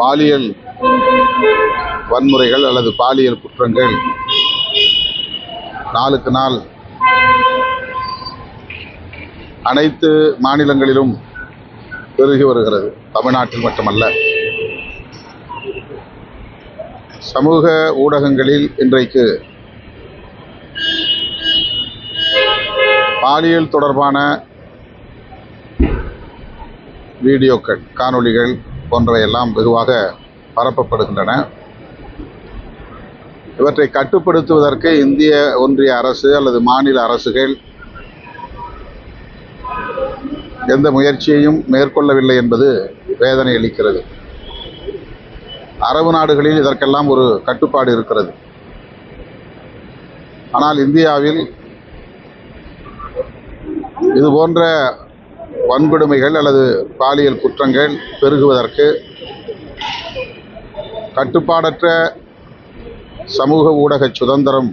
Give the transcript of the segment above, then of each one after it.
பாலியல் வன்முறைகள் அல்லது பாலியல் குற்றங்கள் நாளுக்கு நாள் அனைத்து மாநிலங்களிலும் பெருகி வருகிறது. தமிழ்நாட்டில் மட்டுமல்ல. சமூக ஊடகங்களில் இன்றைக்கு பாலியல் தொடர்பான வீடியோக்கள் காணொளிகள் போன்றவையெல்லாம் வெகுவாக பரப்பப்படுகின்றன. இவற்றை கட்டுப்படுத்துவதற்கு இந்திய ஒன்றிய அரசு அல்லது மாநில அரசுகள் எந்த முயற்சியையும் மேற்கொள்ளவில்லை என்பது வேதனை அளிக்கிறது. அரபு நாடுகளில் இதற்கெல்லாம் ஒரு கட்டுப்பாடு இருக்கிறது. ஆனால் இந்தியாவில் இது போன்ற வன்கொடுமைகள் அல்லது பாலியல் குற்றங்கள் பெருகுவதற்கு கட்டுப்பாடற்ற சமூக ஊடக சுதந்திரம்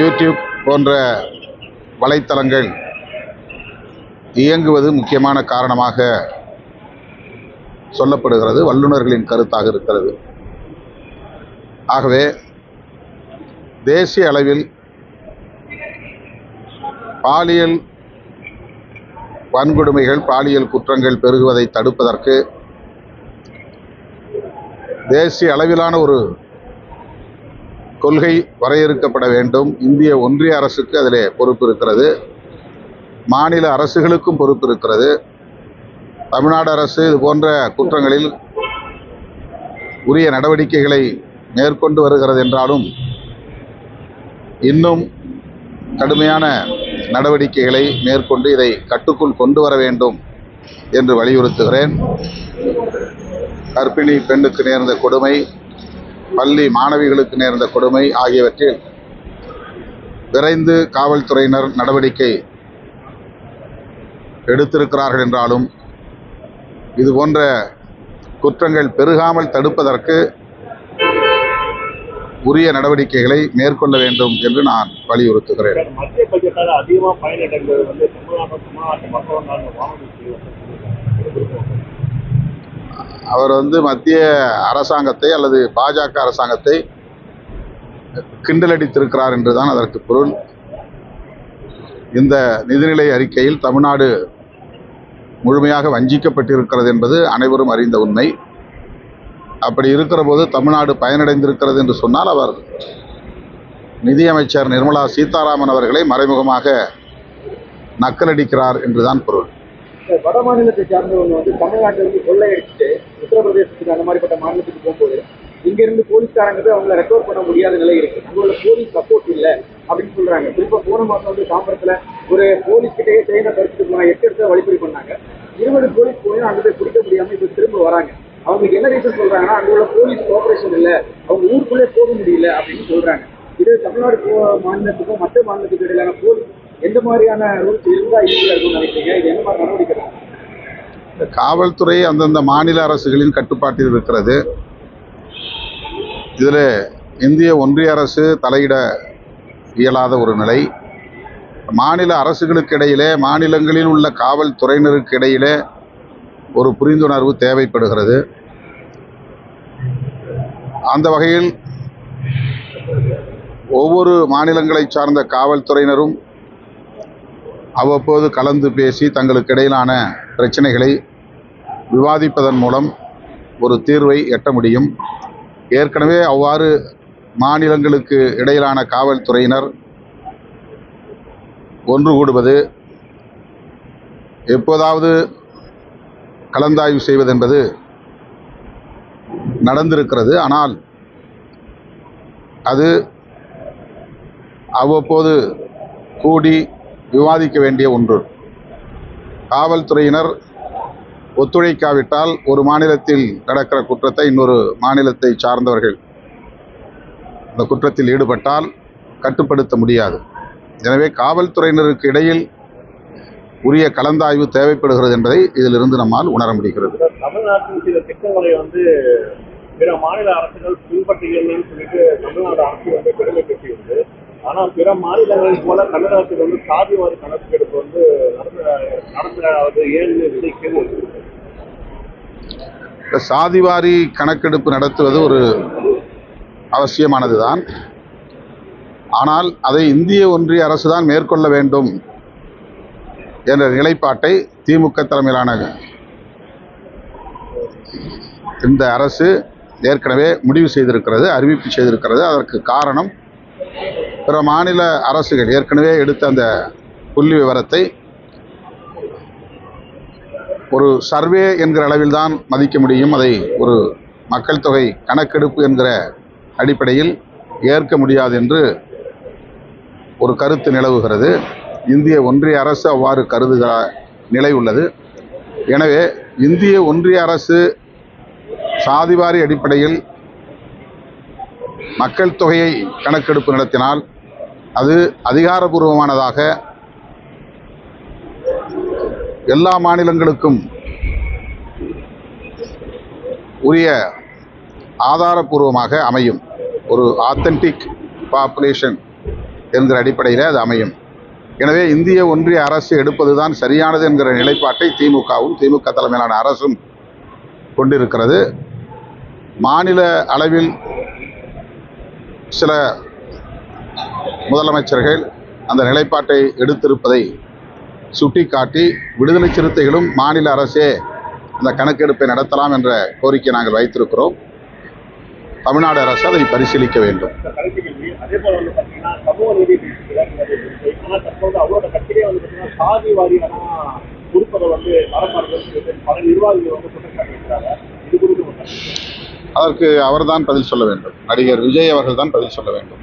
யூடியூப் போன்ற வலைத்தளங்கள் இயங்குவது முக்கியமான காரணமாக சொல்லப்படுகிறது வல்லுநர்களின் கருத்தாக இருக்கிறது. ஆகவே தேசிய அளவில் பாலியல் வன்கொடுமைகள் பாலியல் குற்றங்கள் பெருகுவதை தடுப்பதற்கு தேசிய அளவிலான ஒரு கொள்கை வரையறுக்கப்பட வேண்டும். இந்திய ஒன்றிய அரசுக்கு அதிலே பொறுப்பு இருக்கிறது மாநில அரசுகளுக்கும் பொறுப்பு இருக்கிறது தமிழ்நாடு அரசு இது போன்ற குற்றங்களில் உரிய நடவடிக்கைகளை மேற்கொண்டு வருகிறது என்றாலும் இன்னும் கடுமையான நடவடிக்கைகளை மேற்கொண்டு இதை கட்டுக்குள் கொண்டு வர வேண்டும் என்று வலியுறுத்துகிறேன். கர்ப்பிணி பெண்ணுக்கு நேர்ந்த கொடுமை பள்ளி மாணவிகளுக்கு நேர்ந்த கொடுமை ஆகியவற்றில் விரைந்து காவல்துறையினர் நடவடிக்கை எடுத்திருக்கிறார்கள் என்றாலும் இது போன்ற குற்றங்கள் பெருகாமல் தடுப்பதற்கு உரிய நடவடிக்கைகளை மேற்கொள்ள வேண்டும் என்று நான் வலியுறுத்துகிறேன். அவர் வந்து மத்திய அரசாங்கத்தை அல்லது பாஜக அரசாங்கத்தை கிண்டலடித்திருக்கிறார் என்றுதான் அதற்கு பொருள். இந்த நிதிநிலை அறிக்கையில் தமிழ்நாடு முழுமையாக வஞ்சிக்கப்பட்டிருக்கிறது என்பது அனைவரும் அறிந்த உண்மை. அப்படி இருக்கிற போது தமிழ்நாடு பயனடைந்திருக்கிறது என்று சொன்னால் அவர் நிதியமைச்சர் நிர்மலா சீதாராமன் அவர்களை மறைமுகமாக நக்கலடிக்கிறார் என்றுதான் பொருள். வட மாநிலத்தை சார்ந்தவங்க வந்து தமிழ்நாட்டில் இருந்து கொள்ளையடிச்சுட்டு உத்தரப்பிரதேசத்துக்கு அந்த மாதிரிப்பட்ட மாநிலத்துக்கு போகும்போது இங்க இருந்து போலீஸ்காரங்க போய் அவங்கள ரெக்கவர் பண்ண முடியாத நிலை இருக்கு. அவங்களோட போலீஸ் சப்போர்ட் இல்லை அப்படின்னு சொல்றாங்க. குறிப்பா போன மாசம் வந்து தாம்பரத்துல ஒரு போலீஸ் கிட்டேயே செய்த கருத்துக்கு போனாங்க. எட்டு இடத்துல வழிபறி பண்ணாங்க. இருபது போலீஸ் போய் அங்கே போய் பிடிக்க முடியாம இப்ப திரும்ப வராங்க. அவங்களுக்கு என்ன ரீசன் சொல்றாங்கன்னா அங்க உள்ள போலீஸ் கோஆபரேஷன் இல்ல. அவங்க ஊருக்குள்ளே போக முடியல அப்படின்னு சொல்றாங்க. இது தமிழ்நாடு மாநிலத்துக்கும் மற்ற மாநிலத்துக்கும் இடையிலான போலீஸ் எந்த மாதிரியான ரூல்ஸ் இருந்தா ஈஸியா இருக்கும்னு நினைக்கிறீங்க? இது என்ன மாதிரி நடவடிக்கை காவல்துறை அந்தந்த மாநில அரசுகளின் கட்டுப்பாட்டில் இருக்கிறது. இதில் இந்திய ஒன்றிய அரசு தலையிட இயலாத ஒரு நிலை. மாநில அரசுகளுக்கு இடையிலே மாநிலங்களில் உள்ள காவல்துறையினருக்கு இடையிலே ஒரு புரிந்துணர்வு தேவைப்படுகிறது. அந்த வகையில் ஒவ்வொரு மாநிலங்களை சார்ந்த காவல்துறையினரும் அவ்வப்போது கலந்து பேசி தங்களுக்கு இடையிலான பிரச்சனைகளை விவாதிப்பதன் மூலம் ஒரு தீர்வை எட்ட முடியும். ஏற்கனவே அவ்வாறு மாநிலங்களுக்கு இடையிலான காவல்துறையினர் ஒன்று கூடுவது எப்போதாவது கலந்தாய்வு செய்வதென்பது நடந்திருக்கிறது. ஆனால் அது அவ்வப்போது கூடி விவாதிக்க வேண்டிய ஒன்று. காவல்துறையினர் ஒத்துழைக்காவிட்டால் ஒரு மாநிலத்தில் நடக்கிற குற்றத்தை இன்னொரு மாநிலத்தை சார்ந்தவர்கள் அந்த குற்றத்தில் ஈடுபட்டால் கட்டுப்படுத்த முடியாது. எனவே காவல்துறையினருக்கு இடையில் உரிய கலந்தாய்வு தேவைப்படுகிறது என்பதை இதிலிருந்து நம்மால் உணர முடிகிறது. சார், தமிழ்நாட்டின் சில திட்டங்களை வந்து பிற மாநில அரசுகள் பின்பற்றுகிறதுன்னு சொல்லிட்டு தமிழ்நாடு அரசு வந்து பெருமை பெற்றிருக்கு ஆனா பிற மாநிலங்கள் போல தமிழகத்தில் வந்து சாதிவாரி கணக்கெடுப்பு வந்து நடந்த நடந்த ஏழு விதை கேள்வி இருக்கு. இந்த சாதிவாரி கணக்கெடுப்பு நடத்துவது ஒரு அவசியமானதுதான். ஆனால் அதை இந்திய ஒன்றிய அரசு தான் மேற்கொள்ள வேண்டும். என்ற நிலைப்பாட்டை திமுக தலைமையிலான இந்த அரசு ஏற்கனவே முடிவு செய்திருக்கிறது அறிவிப்பு செய்திருக்கிறது. அதற்கு காரணம் பிற மாநில அரசுகள் ஏற்கனவே எடுத்த அந்த புள்ளி விவரத்தை ஒரு சர்வே என்கிற அளவில் தான் மதிக்க முடியும். அதை ஒரு மக்கள் தொகை கணக்கெடுப்பு என்கிற அடிப்படையில் ஏற்க முடியாது என்று ஒரு கருத்து நிலவுகிறது. இந்திய ஒன்றிய அரசு அவ்வாறு கருதுகிற நிலை உள்ளது. எனவே இந்திய ஒன்றிய அரசு சாதிவாரி அடிப்படையில் மக்கள் தொகையை கணக்கெடுப்பு நடத்தினால் அது அதிகாரபூர்வமானதாக எல்லா மாநிலங்களுக்கும் உரிய ஆதாரபூர்வமாக அமையும். ஒரு ஆத்தென்டிக் பாப்புலேஷன் என்கிற அடிப்படையில் அது அமையும். எனவே இந்திய ஒன்றிய அரசு எடுப்பதுதான் சரியானது என்கிற நிலைப்பாட்டை திமுகவும் திமுக தலைமையிலான அரசும் கொண்டிருக்கிறது. மாநில அளவில் சில முதலமைச்சர்கள் அந்த நிலைப்பாட்டை எடுத்திருப்பதை சுட்டிக்காட்டி விடுதலை சிறுத்தைகளும் மாநில அரசே அந்த கணக்கெடுப்பை நடத்தலாம் என்ற கோரிக்கை நாங்கள் வைத்திருக்கிறோம். தமிழ்நாடு அரசு அதை பரிசீலிக்க வேண்டும். அதற்கு அவர்தான் பதில் சொல்ல வேண்டும். நடிகர் விஜய் அவர்கள் தான் பதில் சொல்ல வேண்டும்.